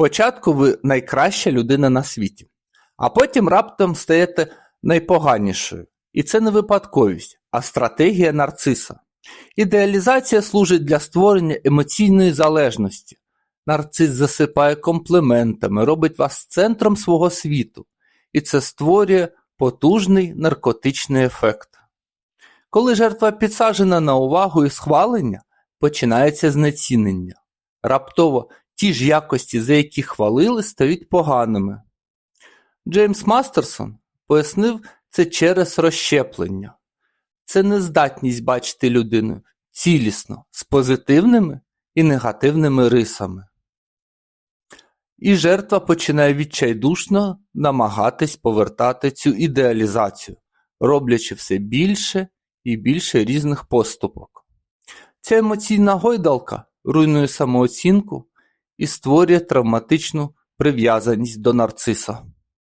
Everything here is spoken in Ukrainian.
Спочатку ви найкраща людина на світі, а потім раптом стаєте найпоганішою. І це не випадковість, а стратегія нарциса. Ідеалізація служить для створення емоційної залежності. Нарцис засипає компліментами, робить вас центром свого світу, і це створює потужний наркотичний ефект. Коли жертва підсаджена на увагу і схвалення, починається знецінення. Раптово ті ж якості, за які хвалили, стають поганими. Джеймс Мастерсон пояснив це через розщеплення. Це нездатність бачити людину цілісно, з позитивними і негативними рисами. І жертва починає відчайдушно намагатись повертати цю ідеалізацію, роблячи все більше і більше різних поступок. Ця емоційна гойдалка руйнує самооцінку і створює травматичну прив'язаність до нарциса.